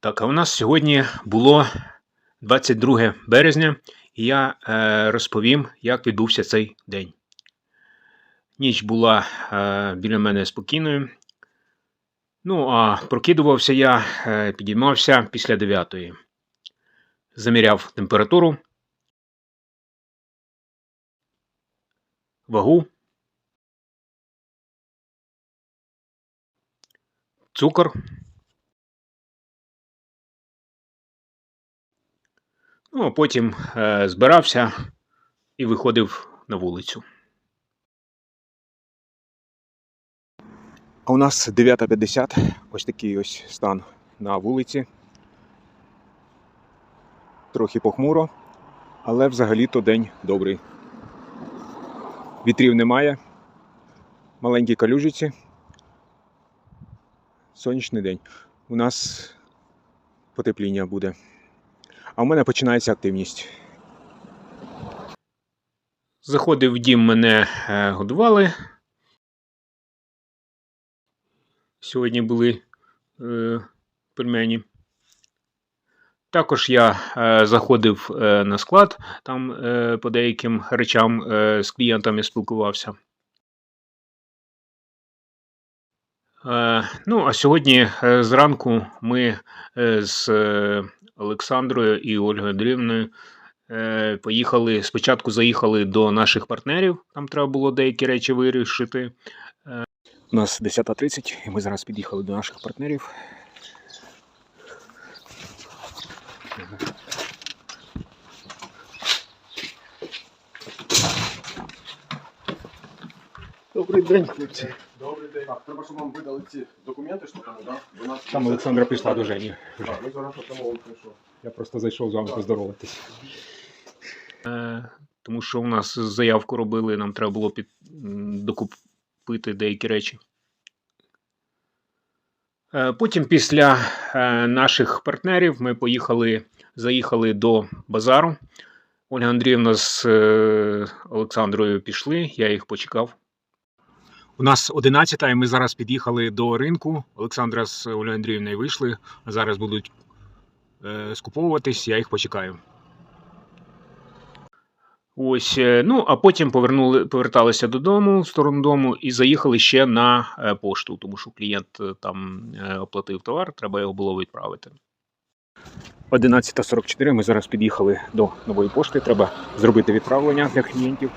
Так, а у нас сьогодні було 22 березня, і я е, розповім, як відбувся цей день. Ніч була е, біля мене спокійною. Ну, а прокидувався я, е, підіймався після 9. Заміряв температуру, вагу, цукор. Ну, а потім е, збирався і виходив на вулицю. А у нас 9.50, ось такий ось стан на вулиці. Трохи похмуро, але взагалі-то день добрий. Вітрів немає, маленькі калюжиці. Сонячний день. У нас потепління буде. А у мене починається активність. Заходив в дім, мене е, годували. Сьогодні були е, пельмені. Також я е, заходив е, на склад, там е, по деяким речам е, з клієнтами спілкувався. Е, ну, а сьогодні е, зранку ми е, з е, Олександрою і Ольгою Андріївною е, поїхали. Спочатку заїхали до наших партнерів, там треба було деякі речі вирішити. У нас 10.30 і ми зараз під'їхали до наших партнерів. Добрий день, хлопці. Добрий день. Так, треба, щоб вам видали ці документи, що там, да? До нас Там Олександра прийшла до Жені. Так, ми зараз тому прийшов. Я просто зайшов з вами поздороватись. Е, тому що у нас заявку робили, нам треба було під, м, докупити деякі речі. Е, Потім, після е, наших партнерів, ми поїхали, заїхали до базару. Ольга Андріївна з е, Олександрою пішли, я їх почекав. У нас 11 і ми зараз під'їхали до ринку. Олександра з Олею Андріївною вийшли. Зараз будуть е, скуповуватись, я їх почекаю. Ось, е, ну а потім повернули, поверталися додому, в сторону дому, і заїхали ще на е, пошту, тому що клієнт е, там оплатив товар, треба його було відправити. 11.44 ми зараз під'їхали до нової пошти. Треба зробити відправлення для клієнтів.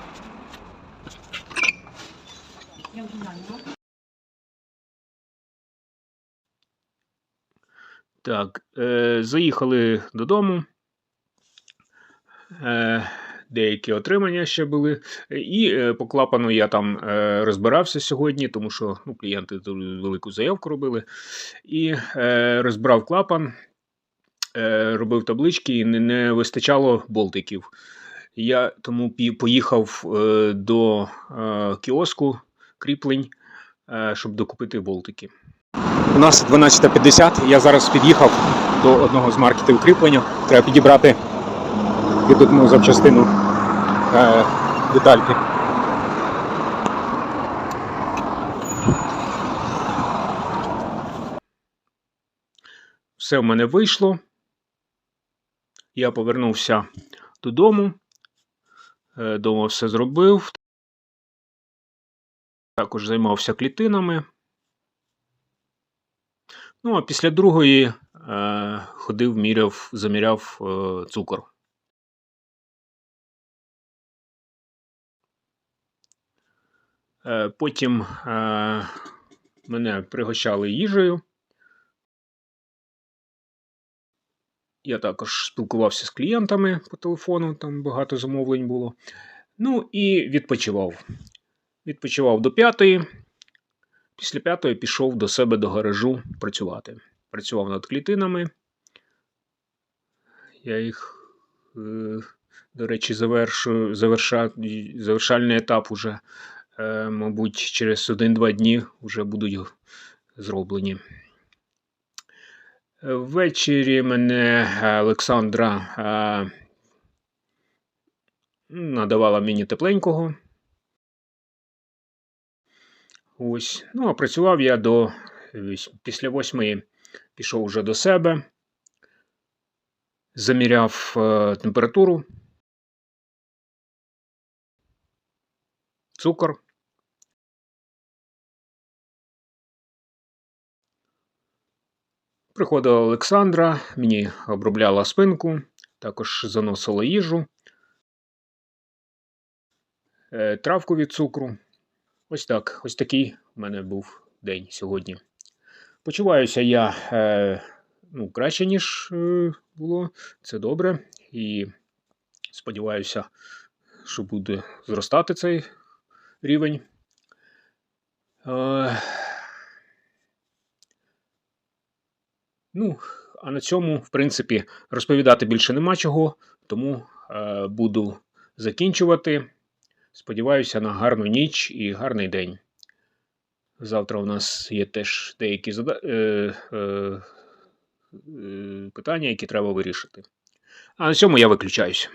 Так, е, заїхали додому. Е, деякі отримання ще були. І е, по клапану я там е, розбирався сьогодні, тому що ну, клієнти велику заявку робили. І е, розбирав клапан, е, робив таблички і не, не вистачало болтиків. Я тому поїхав е, до е, кіоску кріплень, е, щоб докупити болтики. У нас 12.50. Я зараз під'їхав до одного з маркетів кріплення. Треба підібрати під одну запчастину е, детальки. Все в мене вийшло. Я повернувся додому. Е, Дома все зробив. Також займався клітинами. Ну, а після другої е, ходив, міряв, заміряв е, цукор. Е, потім е, мене пригощали їжею. Я також спілкувався з клієнтами по телефону, там багато замовлень було. Ну і відпочивав. Відпочивав до п'ятої. Після п'ятої пішов до себе до гаражу працювати. Працював над клітинами. Я їх, е, до речі, завершую, заверша, завершальний етап уже, е, мабуть, через один-два дні вже будуть зроблені. Ввечері мене Олександра е, надавала мені тепленького. Ось. Ну, а працював я до після восьмої пішов вже до себе. заміряв е, температуру, цукор. Приходила Олександра, мені обробляла спинку, також заносила їжу, е, травку від цукру. Ось так, ось такий у мене був день сьогодні. Почуваюся я е, ну, краще, ніж е, було. Це добре. І сподіваюся, що буде зростати цей рівень. Е, ну, а на цьому, в принципі, розповідати більше нема чого, тому е, буду закінчувати. Сподіваюся на гарну ніч і гарний день. Завтра у нас є теж деякі зада... е, е, е, питання, які треба вирішити. А на цьому я виключаюсь.